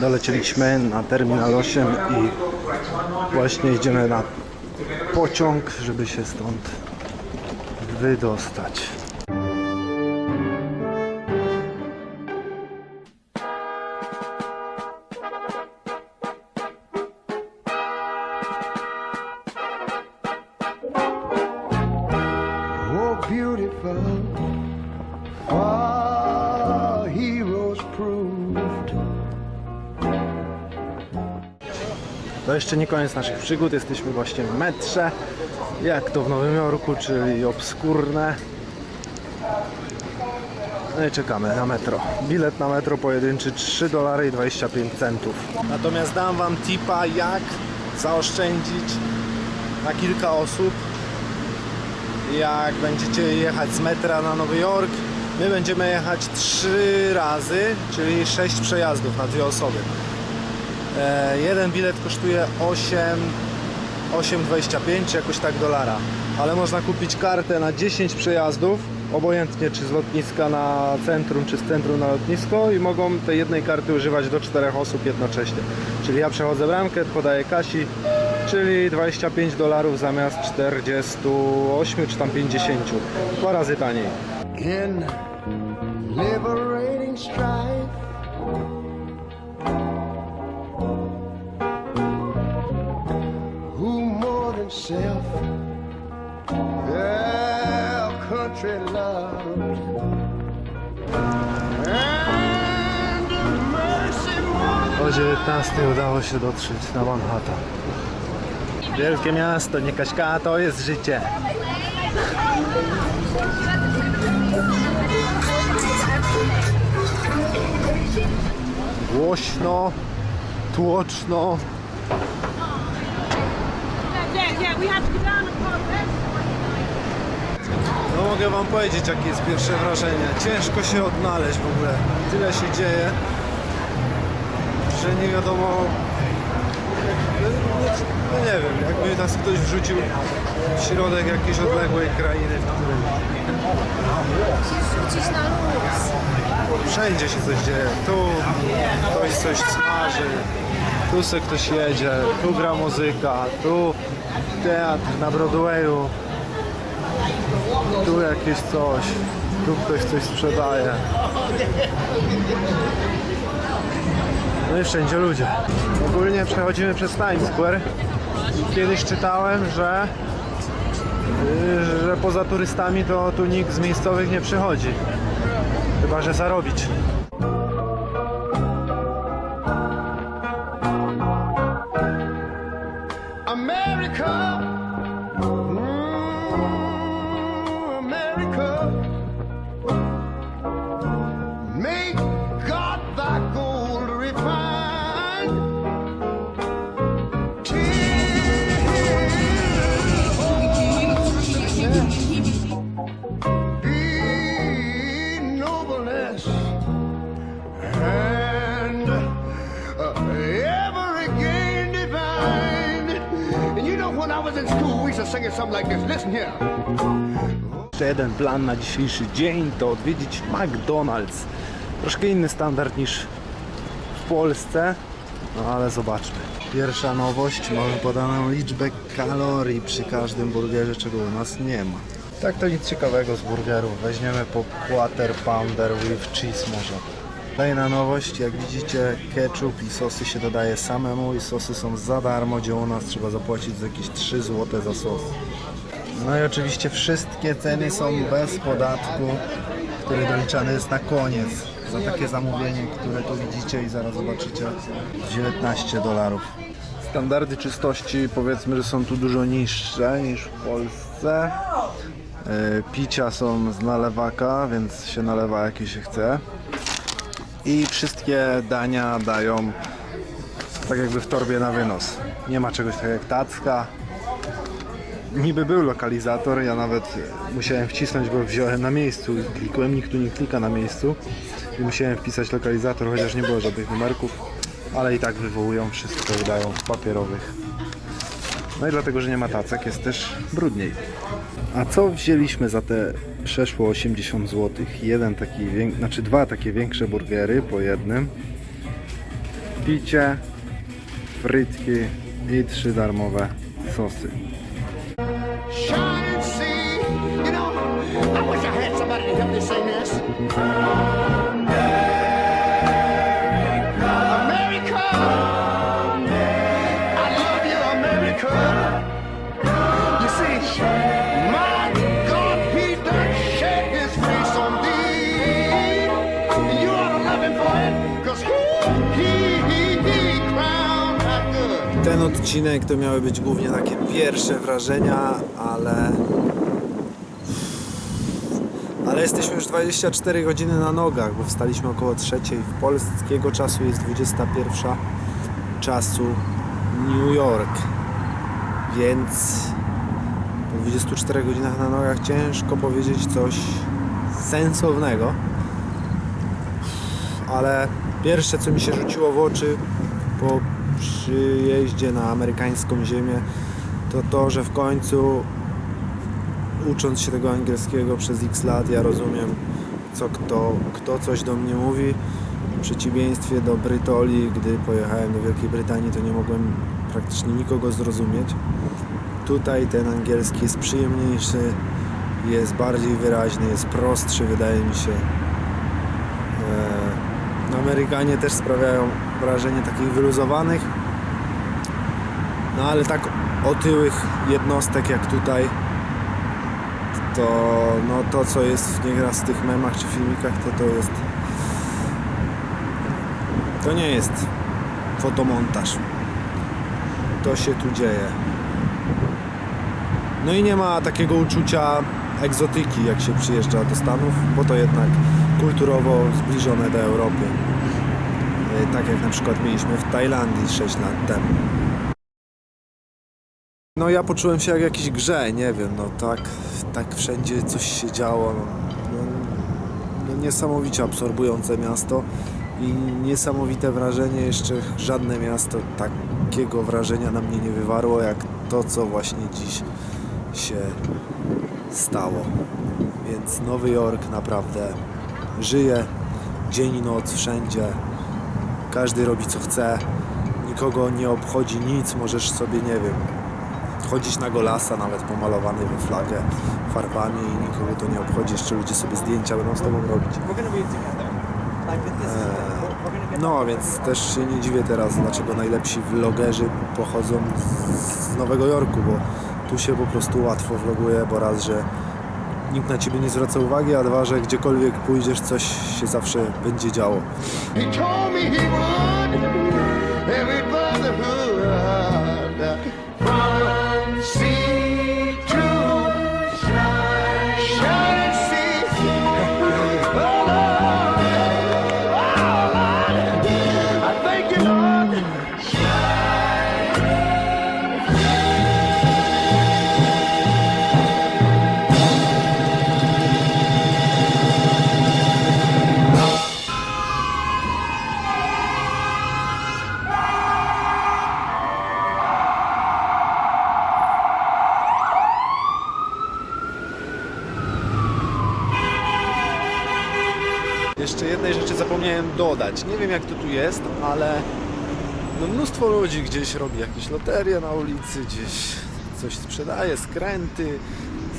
Dolecieliśmy na Terminal 8 i właśnie idziemy na pociąg, żeby się stąd wydostać. Jeszcze nie koniec naszych przygód, jesteśmy właśnie w metrze, jak to w Nowym Jorku, czyli obskurne. No i czekamy na metro. Bilet na metro pojedynczy 3 dolary i 25 centów. Natomiast dam wam tipa, jak zaoszczędzić na kilka osób, jak będziecie jechać z metra na Nowy Jork. My będziemy jechać 3 razy, czyli 6 przejazdów na dwie osoby. E, jeden bilet kosztuje 8 8,25 jakoś tak dolara, ale można kupić kartę na 10 przejazdów, obojętnie czy z lotniska na centrum, czy z centrum na lotnisko i mogą tej jednej karty używać do 4 osób jednocześnie. Czyli ja przechodzę bramkę, podaję Kasi, czyli 25 dolarów zamiast 48 czy tam 50. Dwa razy taniej. In more than self their country O 19 udało się dotrzeć na Manhattan. Wielkie miasto, nie Kaśka, to jest życie. Głośno, tłoczno. No mogę wam powiedzieć jakie jest pierwsze wrażenie. Ciężko się odnaleźć w ogóle. Tyle się dzieje, że nie wiadomo. No nie wiem, jakby nas ktoś wrzucił w środek jakiejś odległej krainy, w której Rzucić na luz. wszędzie się coś dzieje. Tu ktoś coś smaży, tu se ktoś jedzie, tu gra muzyka, tu teatr na Broadwayu, tu jakieś coś, tu ktoś coś sprzedaje. No i wszędzie ludzie. Ogólnie przechodzimy przez Times Square. Kiedyś czytałem, że yy, że poza turystami to tu nikt z miejscowych nie przychodzi. Chyba, że zarobić. America. Like this. Listen here. Jeszcze jeden plan na dzisiejszy dzień to odwiedzić McDonald's. Troszkę inny standard niż w Polsce, no ale zobaczmy. Pierwsza nowość, mamy podaną liczbę kalorii przy każdym burgerze, czego u nas nie ma. Tak to nic ciekawego z burgerów. Weźmiemy po quarter pounder with cheese może. Kolejna nowość, jak widzicie ketchup i sosy się dodaje samemu i sosy są za darmo, gdzie u nas trzeba zapłacić za jakieś 3 zł za sos. No i oczywiście wszystkie ceny są bez podatku, który doliczany jest na koniec. Za takie zamówienie, które tu widzicie i zaraz zobaczycie, 19 dolarów. Standardy czystości powiedzmy, że są tu dużo niższe niż w Polsce. E, Picia są z nalewaka, więc się nalewa jakie się chce. I wszystkie dania dają tak jakby w torbie na wynos. Nie ma czegoś takiego jak tacka, niby był lokalizator, ja nawet musiałem wcisnąć, bo wziąłem na miejscu, klikłem, nikt tu nie klika na miejscu i musiałem wpisać lokalizator, chociaż nie było żadnych numerków, ale i tak wywołują wszystko, wydają w papierowych. No i dlatego, że nie ma tacek, jest też brudniej. A co wzięliśmy za te przeszło 80 zł? Jeden taki, znaczy dwa takie większe burgery po jednym. picie, frytki i trzy darmowe sosy. Odcinek to miały być głównie takie pierwsze wrażenia, ale. Ale jesteśmy już 24 godziny na nogach, bo wstaliśmy około trzeciej. W polskiego czasu jest 21 czasu New York. Więc po 24 godzinach na nogach ciężko powiedzieć coś sensownego. Ale pierwsze co mi się rzuciło w oczy po przyjeździe na amerykańską ziemię to to, że w końcu ucząc się tego angielskiego przez x lat ja rozumiem co kto, kto coś do mnie mówi. W przeciwieństwie do Brytolii, gdy pojechałem do Wielkiej Brytanii to nie mogłem praktycznie nikogo zrozumieć. Tutaj ten angielski jest przyjemniejszy jest bardziej wyraźny, jest prostszy wydaje mi się. Eee, no, Amerykanie też sprawiają wrażenie takich wyluzowanych. No ale tak otyłych jednostek jak tutaj to no to co jest w nieraz w tych memach czy filmikach to to jest to nie jest fotomontaż. To się tu dzieje. No i nie ma takiego uczucia egzotyki, jak się przyjeżdża do Stanów, bo to jednak kulturowo zbliżone do Europy. E, Tak jak na przykład mieliśmy w Tajlandii 6 lat temu. No ja poczułem się jak w jakiejś grze, nie wiem, no tak, tak wszędzie coś się działo. No, no, no niesamowicie absorbujące miasto i niesamowite wrażenie, jeszcze żadne miasto takiego wrażenia na mnie nie wywarło jak to, co właśnie dziś się stało. Więc Nowy Jork naprawdę żyje dzień i noc wszędzie. Każdy robi co chce. Nikogo nie obchodzi nic. Możesz sobie, nie wiem, chodzić na golasa, nawet pomalowany we flagę farbami i nikogo to nie obchodzi. Jeszcze ludzie sobie zdjęcia będą z tobą robić. Eee, No, więc też się nie dziwię teraz, dlaczego najlepsi vlogerzy pochodzą z- z Nowego Jorku, bo tu się po prostu łatwo vloguje, bo raz, że nikt na ciebie nie zwraca uwagi, a dwa, że gdziekolwiek pójdziesz, coś się zawsze będzie działo. he would. Jeszcze jednej rzeczy zapomniałem dodać. Nie wiem jak to tu jest, ale no mnóstwo ludzi gdzieś robi jakieś loterie na ulicy, gdzieś coś sprzedaje, skręty,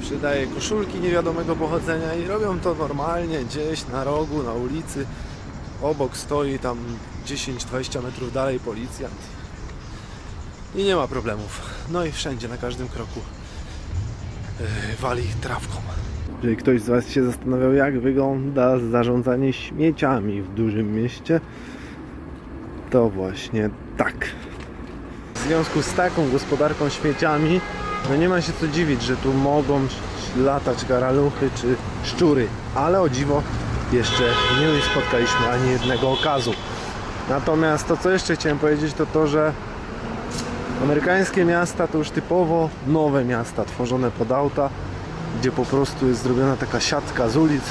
sprzedaje koszulki niewiadomego pochodzenia i robią to normalnie gdzieś na rogu, na ulicy. Obok stoi tam 10-20 metrów dalej policjant. I nie ma problemów. No i wszędzie, na każdym kroku yy, wali trawką. Jeżeli ktoś z Was się zastanawiał, jak wygląda zarządzanie śmieciami w dużym mieście, to właśnie tak. W związku z taką gospodarką śmieciami, no nie ma się co dziwić, że tu mogą latać garaluchy czy szczury, ale o dziwo jeszcze nie spotkaliśmy ani jednego okazu. Natomiast to, co jeszcze chciałem powiedzieć, to to, że amerykańskie miasta to już typowo nowe miasta tworzone pod auta, gdzie po prostu jest zrobiona taka siatka z ulic.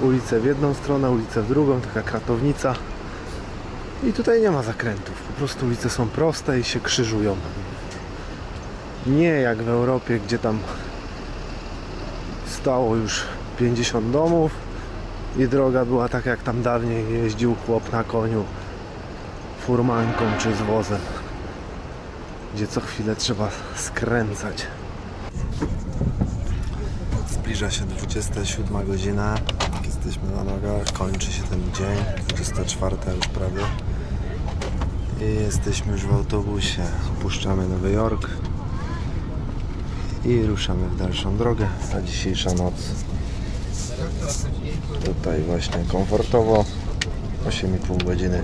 Ulice w jedną stronę, ulice w drugą, taka kratownica. I tutaj nie ma zakrętów. Po prostu ulice są proste i się krzyżują. Nie jak w Europie, gdzie tam stało już 50 domów i droga była tak jak tam dawniej jeździł chłop na koniu furmanką czy z wozem, gdzie co chwilę trzeba skręcać. Zbliża się 27 godzina, jesteśmy na nogach, kończy się ten dzień, 24 już prawie. I jesteśmy już w autobusie, opuszczamy Nowy Jork i ruszamy w dalszą drogę. Ta dzisiejsza noc tutaj właśnie komfortowo 8,5 godziny